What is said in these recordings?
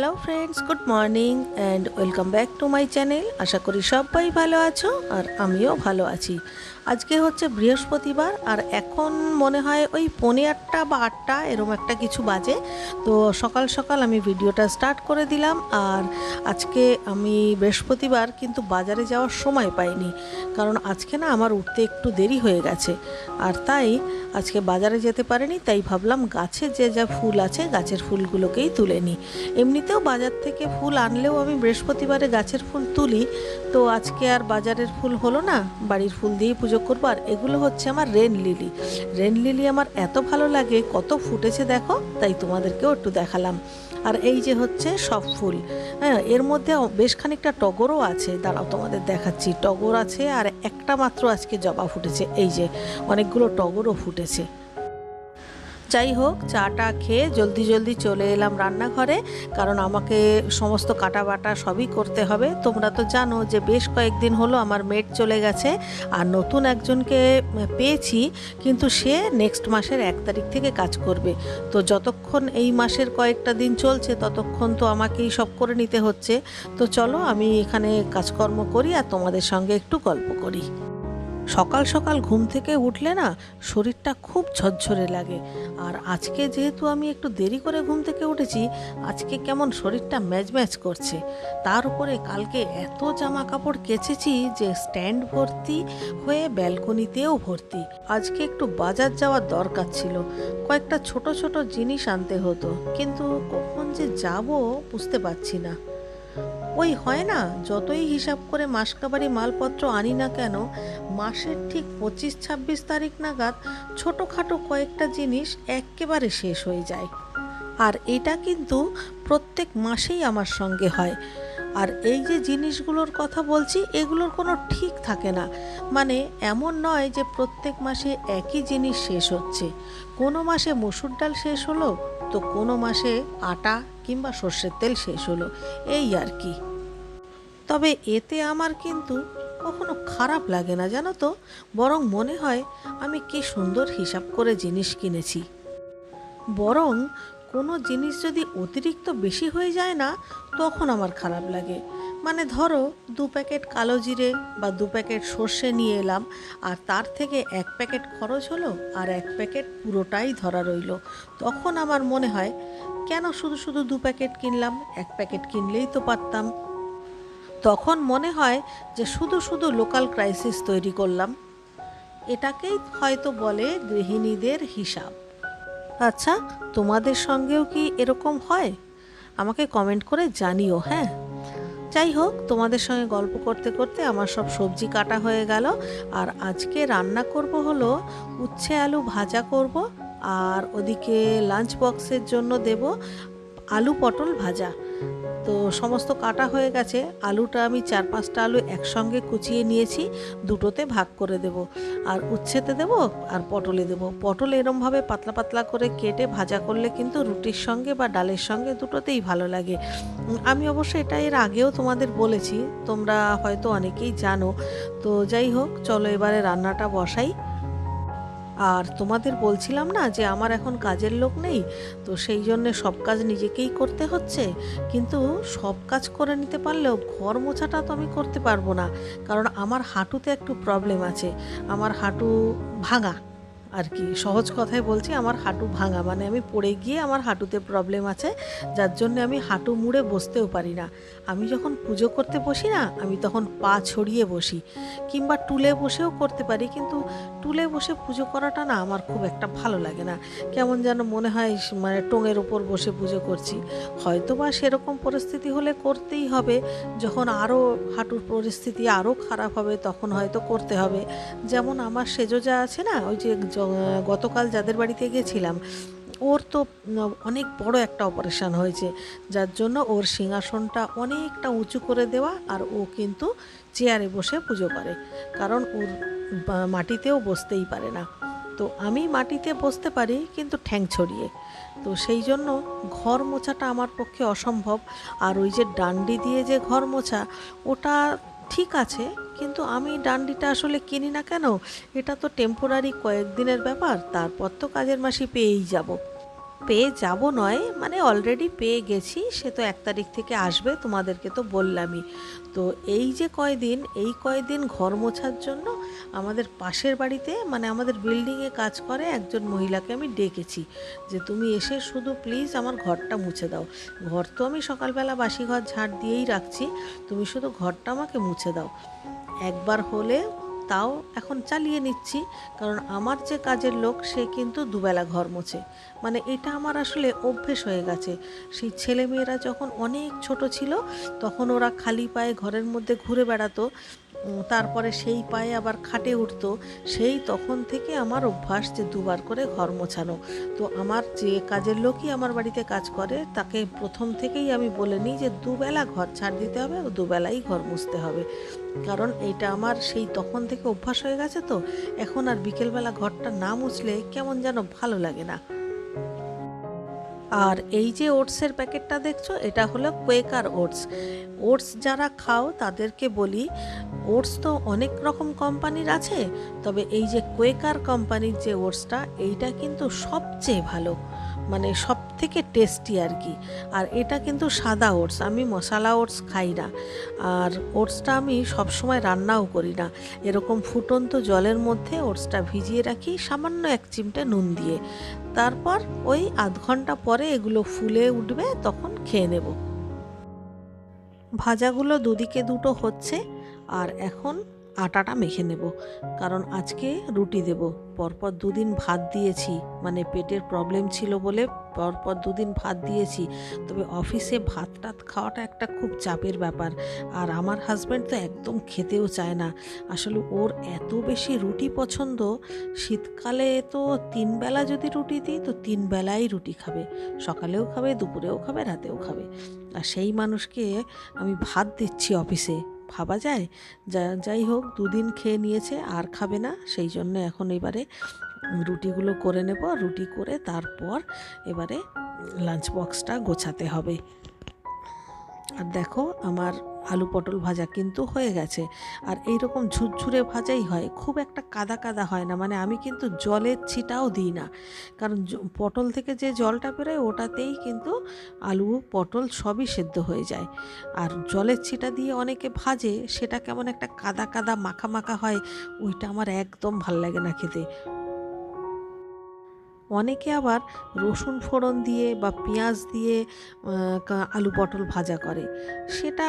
Hello friends good morning and welcome back to my channel আশা করি সবাই ভালো আছো আর আমিও ভালো আছি। আজকে হচ্ছে বৃহস্পতিবার, আর এখন মনে হয় ওই পৌনে আটটা বা আটটা এরম একটা কিছু বাজে। তো সকাল সকাল আমি ভিডিওটা স্টার্ট করে দিলাম, আর আজকে আমি বৃহস্পতিবার কিন্তু বাজারে যাওয়ার সময় পাইনি, কারণ আজকে না আমার উঠতে একটু দেরি হয়ে গেছে। আর তাই আজকে বাজারে যেতে পারিনি, তাই ভাবলাম গাছে যে যা ফুল আছে গাছের ফুলগুলোকেই তুলে নিই। এমনিতেও বাজার থেকে ফুল আনলেও আমি বৃহস্পতিবারে গাছের ফুল তুলি, তো আজকে আর বাজারের ফুল হলো না, বাড়ির ফুল দিয়েই পুজো করব, আর এগুলো হচ্ছে আমার রেন লিলি রেন লিলি আমার এত ভালো লাগে, কত ফুটেছে দেখো, তাই তোমাদেরকেও একটু দেখালাম। আর এই যে হচ্ছে সব ফুল হ্যাঁ এর মধ্যে বেশ খানিকটা টগরও আছে, দাঁড়াও তোমাদের দেখাচ্ছি, টগর আছে, আর একটা মাত্র আজকে জবা ফুটেছে, এই যে অনেকগুলো টগরও ফুটেছে। যাই হোক, চাটা খেয়ে জলদি জলদি চলে এলাম রান্নাঘরে, কারণ আমাকে সমস্ত কাটা বাটা সবই করতে হবে। তোমরা তো জানো যে বেশ কয়েকদিন হলো আমার মেট চলে গেছে, আর নতুন একজনকে পেয়েছি, কিন্তু সে নেক্সট মাসের এক তারিখ থেকে কাজ করবে। তো যতক্ষণ এই মাসের কয়েকটা দিন চলছে, ততক্ষণ তো আমাকেই সব করে নিতে হচ্ছে। তো চলো আমি এখানে কাজকর্ম করি আর তোমাদের সঙ্গে একটু গল্প করি। সকাল সকাল ঘুম থেকে উঠলে না শরীরটা খুব ঝরঝরে লাগে। আর আজকে যেহেতু আমি একটু দেরি করে ঘুম থেকে উঠেছি, আজকে কেমন শরীরটা ম্যাচ করছে। তার উপরে কালকে এত জামা কাপড় কেচেছি যে স্ট্যান্ড ভর্তি হয়ে ব্যালকনিতেও ভর্তি। আজকে একটু বাজার যাওয়ার দরকার ছিল। কয়েকটা ছোট ছোট জিনিস আনতে হতো। কিন্তু কখন যে যাব বুঝতে পারছি না। ওই হয় না, যতই হিসাব করে মাসকাবারি মালপত্র আনি না কেন, মাসের ঠিক পঁচিশ ছাব্বিশ তারিখ নাগাদ ছোটোখাটো কয়েকটা জিনিস একেবারে শেষ হয়ে যায়। আর এটা কিন্তু প্রত্যেক মাসেই আমার সঙ্গে হয়। আর এই যে জিনিসগুলোর কথা বলছি, এগুলোর কোনো ঠিক থাকে না। মানে এমন নয় যে প্রত্যেক মাসে একই জিনিস শেষ হচ্ছে। কোনো মাসে মসুর ডাল শেষ হলো, তো কোনো মাসে আটা কিংবা সর্ষের তেল শেষ হলো। এই আর কি। তবে এতে আমার কিন্তু কখনো খারাপ লাগে না, জানো তো? বরং মনে হয় আমি কি সুন্দর হিসাব করে জিনিস কিনেছি। বরং কোনো জিনিস যদি অতিরিক্ত বেশি হয়ে যায় না, তখন আমার খারাপ লাগে। মানে ধরো, দু প্যাকেট কালো জিরে বা দু প্যাকেট সর্ষে নিয়ে এলাম, আর তার থেকে এক প্যাকেট খরচ হলো আর এক প্যাকেট পুরোটাই ধরা রইল। তখন আমার মনে হয়, কেন শুধু শুধু দু প্যাকেট কিনলাম, এক প্যাকেট কিনলেই তো পারতাম? তখন মনে হয় যে শুধু শুধু লোকাল ক্রাইসিস তৈরি করলাম। এটাকেই হয়তো বলে গৃহিণীদের হিসাব। আচ্ছা তোমাদের সঙ্গেও কি এরকম হয়? আমাকে কমেন্ট করে জানিও হ্যাঁ? যাই হোক, তোমাদের সঙ্গে গল্প করতে করতে আমার সব সবজি কাটা হয়ে গেল। আর আজকে রান্না করব হলো উচ্ছে আলু ভাজা করব। আর ওদিকে লাঞ্চ বক্সের জন্য দেব আলু পটল ভাজা। তো সমস্ত কাটা হয়ে গেছে। আলুটা আমি চার পাঁচটা আলু একসঙ্গে কুচিয়ে নিয়েছি। দুটোতে ভাগ করে দেব। আর উচ্ছেতে দেব আর পটলে দেব। পটল এরমভাবে পাতলা পাতলা করে কেটে ভাজা করলে কিন্তু রুটির সঙ্গে বা ডালের সঙ্গে দুটোতেই ভালো লাগে। আমি অবশ্য এটা এর আগেও তোমাদের বলেছি। তোমরা হয়তো অনেকেই জানো। তো যাই হোক, চলো এবারে রান্নাটা বসাই। আর তোমাদের বলছিলাম না যে আমার এখন কাজের লোক নেই, তো সেই জন্যে সব কাজ নিজেকেই করতে হচ্ছে। কিন্তু সব কাজ করে নিতে পারলেও ঘর মোছাটা তো আমি করতে পারব না, কারণ আমার হাঁটুতে একটু প্রবলেম আছে। আমার হাঁটু ভাঙা। আর কি, সহজ কথায় বলছি, আমার হাঁটু ভাঙা। মানে আমি পড়ে গিয়ে আমার হাঁটুতে প্রবলেম আছে, যার জন্য আমি হাঁটু মুড়ে বসতেও পারি না। আমি যখন পুজো করতে বসি না, আমি তখন পা ছড়িয়ে বসি, কিংবা টুলে বসেও করতে পারি, কিন্তু টুলে বসে পুজো করাটা না আমার খুব একটা ভালো লাগে না। কেমন যেন মনে হয় মানে টোঙের ওপর বসে পুজো করছি। হয়তো বা সেরকম পরিস্থিতি হলে করতেই হবে, যখন আরও হাঁটুর পরিস্থিতি আরও খারাপ হবে, তখন হয়তো করতে হবে। যেমন আমার সেজোজা আছে না, ওই যে গতকাল যাদের বাড়িতে গেছিলাম, ওর তো অনেক বড় একটা অপারেশন হয়েছে, যার জন্য ওর সিংহাসনটা অনেকটা উঁচু করে দেওয়া আর ও কিন্তু চেয়ারে বসে পুজো করে, কারণ ওর মাটিতেও বসতেই পারে না। তো আমি মাটিতে বসতে পারি, কিন্তু ঠ্যাং ছড়িয়ে। তো সেই জন্য ঘর মোছাটা আমার পক্ষে অসম্ভব, আর ওই যে ডান্ডি দিয়ে যে ঘর মোছা, ওটা ঠিক আছে, কিন্তু আমি ডান্ডিটা আসলে কিনি না কেন? এটা তো টেম্পোরারি কয়েকদিনের ব্যাপার, তারপর তো কাজের মাসি পেয়েই যাব। পেয়ে যাব নয় মানে অলরেডি পেয়ে গেছি, সে তো এক তারিখ থেকে আসবে, তোমাদেরকে তো বললামই। তো এই যে কয়দিন, এই কয়দিন ঘর মোছার জন্য আমাদের পাশের বাড়িতে মানে আমাদের বিল্ডিংয়ে কাজ করে একজন মহিলাকে আমি ডেকেছি, যে তুমি এসে শুধু প্লিজ আমার ঘরটা মুছে দাও। ঘর তো আমি সকালবেলা বাসি ঘর ঝাড় দিয়েই রাখছি, তুমি শুধু ঘরটা আমাকে মুছে দাও। একবার হলে তাও এখন চালিয়ে নিচ্ছি, কারণ আমার যে কাজের লোক, সে কিন্তু দুবেলা ঘর মোছে। মানে এটা আমার আসলে অভ্যেস হয়ে গেছে। সেই ছেলেমেয়েরা যখন অনেক ছোট ছিল, তখন ওরা খালি পায়ে ঘরের মধ্যে ঘুরে বেড়াতো। তারপরে সেই পায়ে আবার খাটে উঠতো, সেই তখন থেকে আমার অভ্যাস যে দুবার করে ঘর মোছানো। তো আমার যে কাজের লোকই আমার বাড়িতে কাজ করে, তাকে প্রথম থেকেই আমি বলে নিই যে দুবেলা ঘর ছাড় দিতে হবে ও দুবেলাই ঘর মুছতে হবে। কারণ এইটা আমার সেই তখন থেকে অভ্যাস হয়ে গেছে তো, এখন আর বিকেলবেলা ঘরটা না মুছলে কেমন যেন ভালো লাগে না। আর এই যে ওটসের প্যাকেটটা দেখছ, এটা হলো কোয়েকার ওটস। ওটস যারা খাও তাদেরকে বলি ওটস তো অনেক রকম কোম্পানির আছে, তবে এই যে কোয়েকার কোম্পানির যে ওটসটা, এইটা কিন্তু সবচেয়ে ভালো মানে সব থেকে টেস্টি আর কি। আর এটা কিন্তু সাদা ওটস, আমি মশলা ওটস খাই না। আর ওটসটা আমি সবসময় রান্নাও করি না। এরকম ফুটন্ত জলের মধ্যে ওটসটা ভিজিয়ে রাখি, সামান্য এক চিমটে নুন দিয়ে। তারপর ওই আধ ঘণ্টা পরে এগুলো ফুলে উঠবে, তখন খেয়ে নেব। ভাজাগুলো দুদিকে দুটো হচ্ছে আর এখন আটাটা মেখে নেব। কারণ আজকে রুটি দেব। পরপর দুদিন ভাত দিয়েছি। মানে পেটের প্রবলেম ছিল বলে পরপর দুদিন ভাত দিয়েছি। তবে অফিসে ভাত টাত খাওয়াটা একটা খুব চাপের ব্যাপার। আর আমার হাজব্যান্ড তো একদম খেতেও চায় না। আসলে ওর এত বেশি রুটি পছন্দ, শীতকালে তো তিন বেলা যদি রুটি দিই, তো তিন বেলাই রুটি খাবে। সকালেও খাবে, দুপুরেও খাবে, রাতেও খাবে। আর সেই মানুষকে আমি ভাত দিচ্ছি অফিসে। ভাবা যায়। যা, যাই হোক, দুদিন খেয়ে নিয়েছে, আর খাবে না। সেই জন্য এখন এবারে রুটিগুলো করে নেব। রুটি করে তারপর এবারে লাঞ্চ বক্সটা গোছাতে হবে। আর দেখো, আমার আলু পটল ভাজা কিন্তু হয়ে গেছে। আর এই রকম ঝুরঝুরে ভাজাই হয়, খুব একটা কাদা কাদা হয় না। মানে আমি কিন্তু জলের ছিটাও দিই না। কারণ পটল থেকে যে জলটা বেরোয় ওটাতেই কিন্তু আলু, পটল সবই সেদ্ধ হয়ে যায়। আর জলের ছিটা দিয়ে অনেকে ভাজে, সেটা কেমন একটা কাদা কাদা মাখা মাখা হয়, ওইটা আমার একদম ভালো লাগে না খেতে। অনেকে আবার রসুন ফোড়ন দিয়ে বা পেঁয়াজ দিয়ে আলু পটল ভাজা করে। সেটা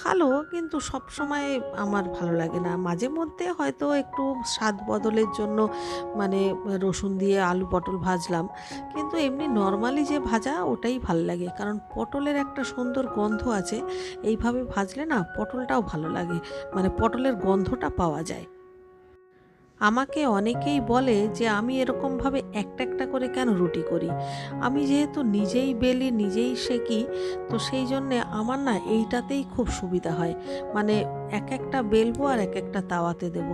ভালো, কিন্তু সব সময় আমার ভালো লাগে না। মাঝে মধ্যে হয়তো একটু স্বাদ বদলের জন্য মানে রসুন দিয়ে আলু পটল ভাজলাম, কিন্তু এমনি নর্মালি যে ভাজা ওটাই ভালো লাগে। কারণ পটলের একটা সুন্দর গন্ধ আছে, এইভাবে ভাজলে না পটলটাও ভালো লাগে। মানে পটলের গন্ধটা পাওয়া যায়। আমাকে অনেকেই বলে যে আমি এরকমভাবে একটা একটা করে কেন রুটি করি? আমি যেহেতু নিজেই বেলি, নিজেই সেকি, তো সেই জন্যে আমার না এইটাতেই খুব সুবিধা হয়। মানে এক একটা বেলবো আর এক একটা তাওয়াতে দেব।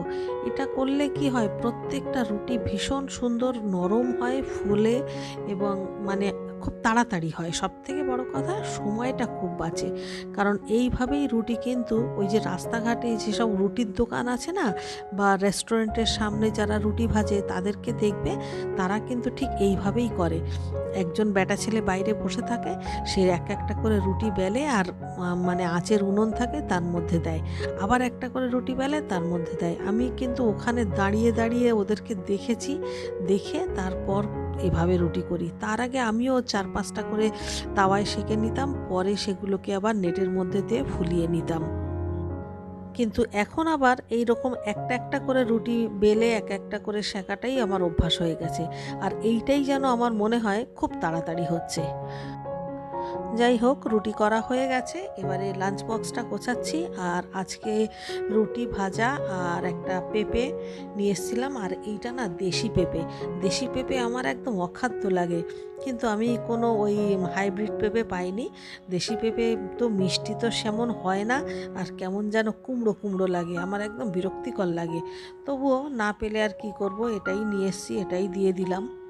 এটা করলে কি হয়, প্রত্যেকটা রুটি ভীষণ সুন্দর নরম হয়, ফুলে এবং মানে খুব তাড়াতাড়ি হয়। সব থেকে বড় কথা, সময়টা খুব বাঁচে। কারণ এইভাবেই রুটি কিন্তু ওই যে রাস্তাঘাটে যেসব রুটির দোকান আছে না, বা রেস্টুরেন্টের সামনে যারা রুটি ভাজে তাদেরকে দেখবে, তারা কিন্তু ঠিক এইভাবেই করে। একজন বেটা ছেলে বাইরে বসে থাকে, সে এক একটা করে রুটি বেলে আর মানে আঁচের উনুন থাকে তার মধ্যে দেয়। আবার একটা করে রুটি বেলে তার মধ্যে দেয়। আমি কিন্তু ওখানে দাঁড়িয়ে দাঁড়িয়ে ওদেরকে দেখেছি, দেখে তারপর এভাবে রুটি করি। তার আগে আমিও চার পাঁচটা করে তাওয়ায় সেঁকে নিতাম, পরে সেগুলোকে আবার নেটের মধ্যে দিয়ে ফুলিয়ে নিতাম। কিন্তু এখন আবার এই রকম একটা একটা করে রুটি বেলে এক একটা করে শেখাটাই আমার অভ্যাস হয়ে গেছে। আর এইটাই যেন আমার মনে হয় খুব তাড়াতাড়ি হচ্ছে। যাই হোক, রুটি করা হয়ে গেছে। এবারে লাঞ্চ বক্সটা গোছাচ্ছি আর আজকে রুটি ভাজা আর একটা পেঁপে নিয়ে এসেছিলাম। আর এইটা না দেশি পেঁপে। দেশি পেঁপে আমার একদম অখাদ্য লাগে। কিন্তু আমি কোনো ওই হাইব্রিড পেঁপে পাইনি। দেশি পেঁপে তো মিষ্টি তো সেমন হয় না আর কেমন যেন কুমড়ো কুমড়ো লাগে। আমার একদম বিরক্তিকর লাগে। তবুও না পেলে আর কি করব? এটাই নিয়ে এসেছি, এটাই দিয়ে দিলাম।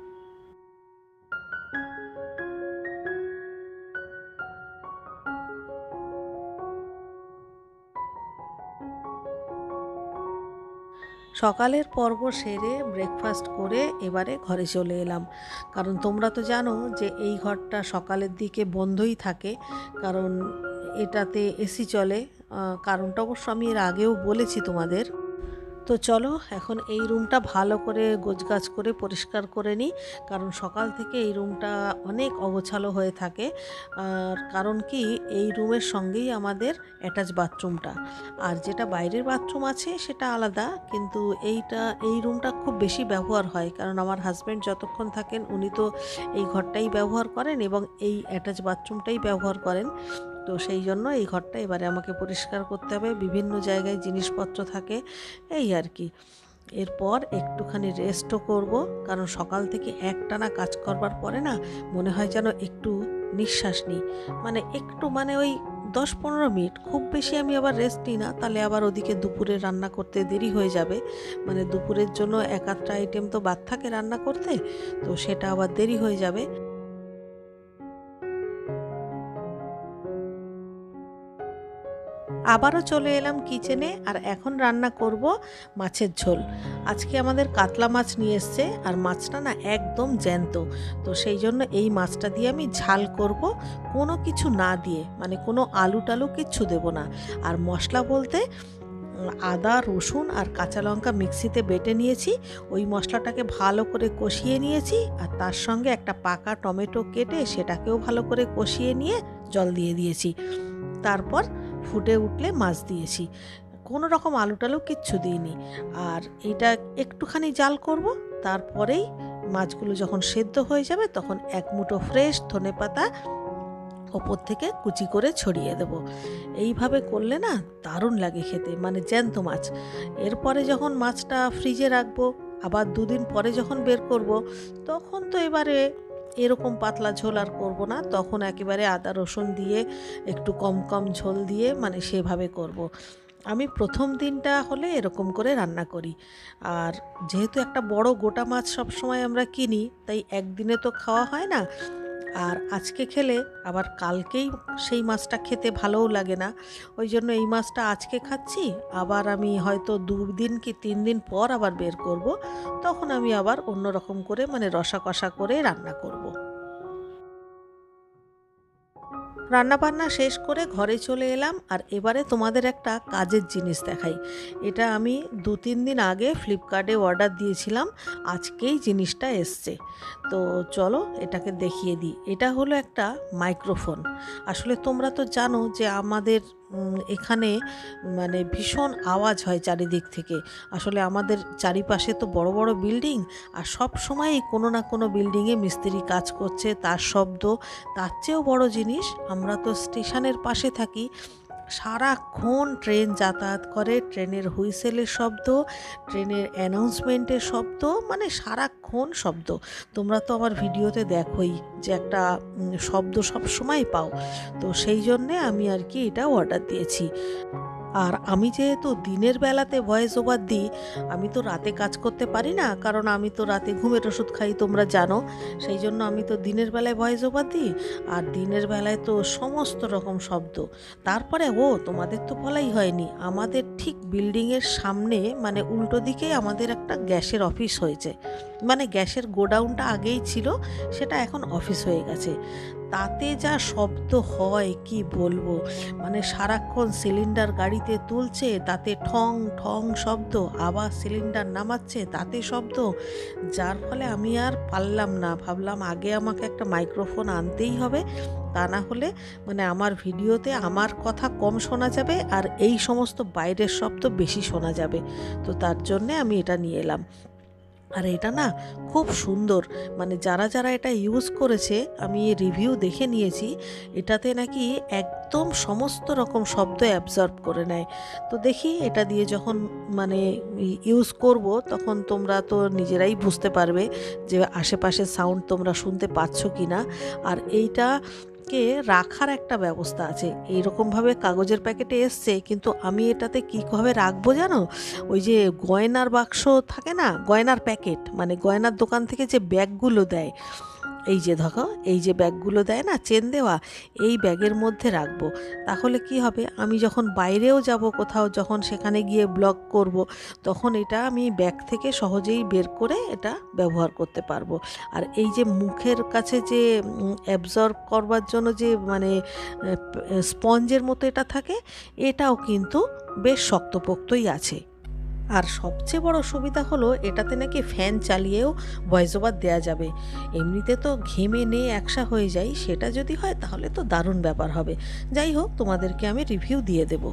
সকালের পর্ব সেরে ব্রেকফাস্ট করে এবারে ঘরে চলে এলাম। কারণ তোমরা তো জানো যে এই ঘরটা সকালের দিকে বন্ধই থাকে। কারণ এটাতে এসি চলে। কারণটা অবশ্য আমি এর আগেও বলেছি তোমাদের। তো চলো, এখন এই রুমটা ভালো করে গোছগাছ করে পরিষ্কার করে নিই, কারণ সকাল থেকে এই রুমটা অনেক অগোছালো হয়ে থাকে। আর কারণ কি, এই রুমের সঙ্গেই আমাদের অ্যাটাচ বাথরুমটা। আর যেটা বাইরের বাথরুম আছে, সেটা আলাদা, কিন্তু এইটা, এই রুমটা খুব বেশি ব্যবহার হয়, কারণ আমার হাজব্যান্ড যতক্ষণ থাকেন, উনি তো এই ঘরটাই ব্যবহার করেন এবং এই অ্যাটাচ বাথরুমটাই ব্যবহার করেন। তো সেই জন্য এই ঘরটা এবারে আমাকে পরিষ্কার করতে হবে। বিভিন্ন জায়গায় জিনিসপত্র থাকে, এই আর কি। এরপর একটুখানি রেস্টও করব, কারণ সকাল থেকে একটানা কাজ করবার পরে না মনে হয় যেন একটু নিঃশ্বাস নিই। মানে একটু মানে ওই দশ পনেরো মিনিট, খুব বেশি আমি আবার রেস্ট নিই না, তাহলে আবার ওদিকে দুপুরে রান্না করতে দেরি হয়ে যাবে। মানে দুপুরের জন্য এক আধটা আইটেম তো বাদ থাকে রান্না করতে, তো সেটা আবার দেরি হয়ে যাবে। আবারও চলে এলাম কিচেনে আর এখন রান্না করব মাছের ঝোল। আজকে আমাদের কাতলা মাছ নিয়ে এসছে, আর মাছটা না একদম জ্যান্ত। তো সেই জন্য এই মাছটা দিয়ে আমি ঝাল করব, কোনো কিছু না দিয়ে মানে কোনো আলু টালু কিচ্ছু দেব না। আর মশলা বলতে আদা, রসুন আর কাঁচা লঙ্কা মিক্সিতে বেটে নিয়েছি, ওই মশলাটাকে ভালো করে কষিয়ে নিয়েছি, আর তার সঙ্গে একটা পাকা টমেটো কেটে সেটাকেও ভালো করে কষিয়ে নিয়ে জল দিয়ে দিয়েছি। তারপর ফুটে উঠলে মাছ দিয়েছি। কোনো রকম আলু টালু কিচ্ছু দিইনি। আর এটা একটুখানি জাল করব, তারপরেই মাছগুলো যখন সেদ্ধ হয়ে যাবে তখন এক মুঠো ফ্রেশ ধনে পাতা ওপর থেকে কুচি করে ছড়িয়ে দেব। এইভাবে করলে না দারুণ লাগে খেতে মানে জ্যান্ত মাছ। এরপরে যখন মাছটা ফ্রিজে রাখব, আবার দুদিন পরে যখন বের করব, তখন তো এবারে এরকম পাতলা ঝোল আর করব না। তখন একেবারে আদা, রসুন দিয়ে একটু কম কম ঝোল দিয়ে মানে সেভাবে করব। আমি প্রথম দিনটা হলে এরকম করে রান্না করি। আর যেহেতু একটা বড় গোটা মাছ সবসময় আমরা কিনি, তাই একদিনে তো খাওয়া হয় না। আর আজকে খেলে আবার কালকেই সেই মাছটা খেতে ভালোও লাগে না ওই জন্য এই মাছটা আজকে খাচ্ছি, আবার আমি হয়তো দুদিন কি তিন দিন পর আবার বের করব, তখন আমি আবার অন্য রকম করে মানে রসা কষা করে রান্না করব। রান্না বান্না শেষ করে ঘরে চলে এলাম আর এবারে তোমাদের একটা কাজের জিনিস দেখাই। এটা আমি দু তিন দিন আগে ফ্লিপকার্টে অর্ডার দিয়েছিলাম, আজকেই জিনিসটা এসছে। তো চলো এটাকে দেখিয়ে দিই। এটা হলো একটা মাইক্রোফোন আসলে তোমরা তো জানো যে আমাদের এখানে মানে ভীষণ আওয়াজ হয় চারিদিক থেকে। আসলে আমাদের চারিপাশে তো বড় বড় বিল্ডিং আর সব সময়ই কোনো না কোনো বিল্ডিংয়ে মিস্ত্রি কাজ করছে, তার শব্দ, তার চেয়েও বড় জিনিস, আমরা তো স্টেশনের পাশে থাকি সারাক্ষণ ট্রেন যাতায়াত করে, ট্রেনের হুইসেলের শব্দ, ট্রেনের অ্যানাউন্সমেন্টের শব্দ মানে সারাক্ষণ শব্দ। তোমরা তো আমার ভিডিওতে দেখোই যে একটা শব্দ সব সময় পাও। তো সেই জন্যে আমি আর কি এটা অর্ডার দিয়েছি। আর আমি যেহেতু দিনের বেলাতে ভয়েস ওভার দিই, আমি তো রাতে কাজ করতে পারি না, কারণ আমি তো রাতে ঘুমের ওষুধ খাই, তোমরা জানো। সেই জন্য আমি তো দিনের বেলায় ভয়েস ওভার দিই, আর দিনের বেলায় তো সমস্ত রকম শব্দ। তারপরে, ও, তোমাদের তো বলাই হয়নি, আমাদের ঠিক বিল্ডিংয়ের সামনে মানে উল্টো দিকে আমাদের একটা গ্যাসের অফিস হয়েছে। মানে গ্যাসের গোডাউনটা আগেই ছিল, সেটা এখন অফিস হয়ে গেছে। তাতে যা শব্দ হয়, কি বলব? মানে সারাক্ষণ সিলিন্ডার গাড়িতে তুলছে, তাতে ঠং ঠং শব্দ, আবার সিলিন্ডার নামাচ্ছে, তাতে শব্দ। যার ফলে আমি আর পারলাম না। ভাবলাম আগে আমাকে একটা মাইক্রোফোন আনতেই হবে, তা না হলে মানে আমার ভিডিওতে আমার কথা কম শোনা যাবে আর এই সমস্ত বাইরের শব্দ বেশি শোনা যাবে। তো তার জন্যে আমি এটা নিয়ে এলাম। আর এটা না খুব সুন্দর। মানে যারা যারা এটা ইউজ করেছে, আমি রিভিউ দেখে নিয়েছি, এটাতে নাকি একদম সমস্ত রকম শব্দ অ্যাবজর্ব করে নেয়। তো দেখি এটা দিয়ে যখন মানে ইউজ করব, তখন তোমরা তো নিজেরাই বুঝতে পারবে যে আশেপাশে সাউন্ড তোমরা শুনতে পাচ্ছ কি না আর এইটা কে রাখার একটা ব্যবস্থা আছে। এইরকমভাবে কাগজের প্যাকেটে এসছে, কিন্তু আমি এটাতে কীভাবে রাখব জানো? ওই যে গয়নার বাক্স থাকে না? গয়নার প্যাকেট মানে গয়নার দোকান থেকে যে ব্যাগগুলো দেয় এই যে দেখো এই যে ব্যাগগুলো দেয় না চেন দেওয়া, এই ব্যাগের মধ্যে রাখব। তাহলে কি হবে? আমি যখন বাইরেও যাব কোথাও, যখন সেখানে গিয়ে ব্লগ করব, তখন এটা আমি ব্যাগ থেকে সহজেই বের করে এটা ব্যবহার করতে পারব। আর এই যে মুখের কাছে যে অ্যাবজর্ব করবার জন্য যে মানে স্পঞ্জের মতো এটা থাকে, এটাও কিন্তু বেশ শক্তপোক্তই আছে। আর সবচেয়ে বড় সুবিধা হলো এটাতে নাকি ফ্যান চালিয়েও ভয়েস ওভার দেওয়া যাবে। এমনিতে তো ঘেমে নিয়ে একসা হয়ে যায় সেটা যদি হয় তাহলে তো দারুণ ব্যাপার হবে। যাই হোক, তোমাদেরকে আমি রিভিউ দিয়ে দেব।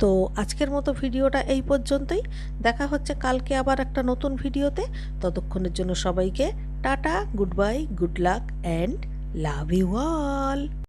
তো আজকের মতো ভিডিওটা এই পর্যন্তই। দেখা হচ্ছে কালকে আবার একটা নতুন ভিডিওতে। ততক্ষণের জন্য সবাইকে tata, good bye, good luck, and love you all.